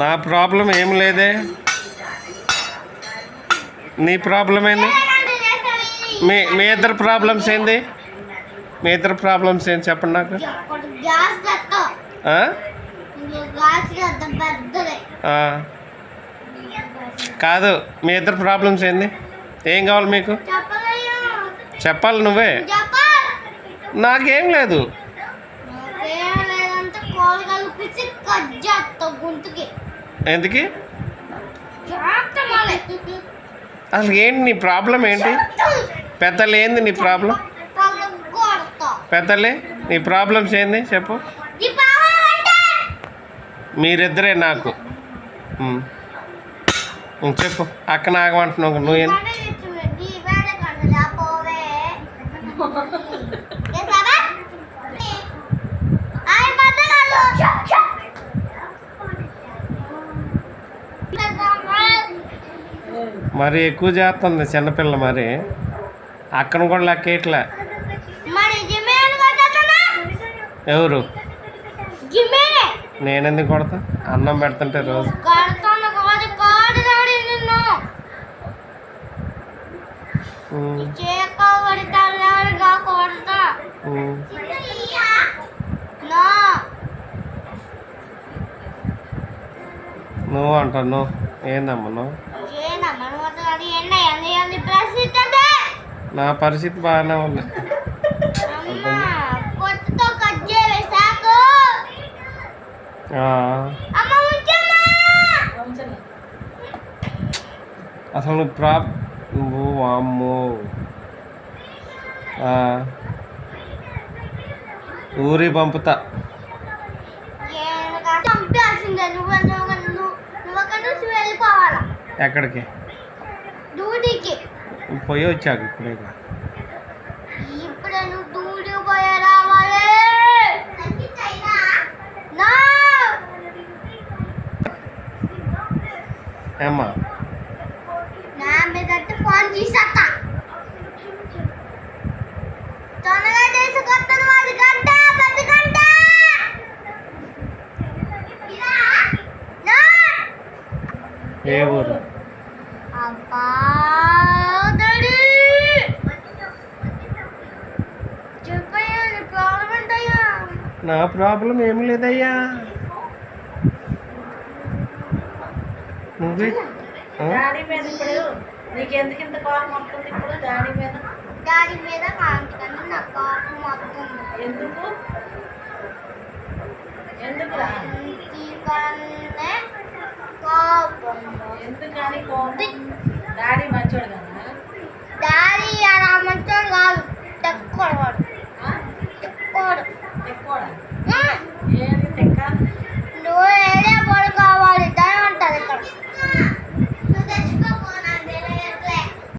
నీ ప్రాబ్లం ఏం లేదే? నీ ప్రాబ్లం ఏంది. మీ మీ ఇద్దరు ప్రాబ్లమ్స్ ఏంది? మీ ఇద్దరు ప్రాబ్లమ్స్ ఏంది చెప్పండి నాకు. కాదు మీ ఇద్దరు ప్రాబ్లమ్స్ ఏంది? ఏం కావాలి మీకు? చెప్పాలి నువ్వే. నాకేం లేదు. ఎందుకు? అసలు ఏంటి నీ ప్రాబ్లం ఏంటి? పెద్దలు ఏంది నీ ప్రాబ్లం పెద్దలే నీ ప్రాబ్లమ్స్ ఏంది? చెప్పు. మీరిద్దరే నాకు చెప్పు అక్క నాగమంటున్నావు నువ్వు. మరి ఎక్కువ చేస్తుంది చిన్నపిల్ల మరి అక్కను కూడా లెక్కేయట్లే? ఎవరు. నేనెందుకు కొడతా? అన్నం పెడుతుంటే రోజు. నువ్వు అంటావు నువ్వు. ఏందమ్మా నువ్వు? అంటే? నా పరిస్థితి బాగానే ఉంది. అసలు నువ్వు ప్రాబ్ నువ్వు అమ్మో ఊరి పంపుతా. ఎక్కడికి? పోయి వచ్చాక ఇప్పుడే నువ్వు డ్యూటీ పోయి రావాలి నా ఏమ్మా నా మీద ఫోన్ తీసేస్తా తొందరగా తీసుకొస్తాను వాడి గంట పెద్ద గంట. ఏ ఊరు? అబ్బా నా ప్రాబ్లం ఏమి లేదయ్యా. నువ్వే నీకెందుకు ఇంత కోపం వస్తుంది ఇప్పుడు డాడీ మీద? డాడీ మీద కాంతికన్నా నా కోపం వస్తుంది. ఎందుకు? ఇంటికన్నే కోపం. ఎందుకని కోపం? డాడీ మంచోడు కదా? డాడీ అలా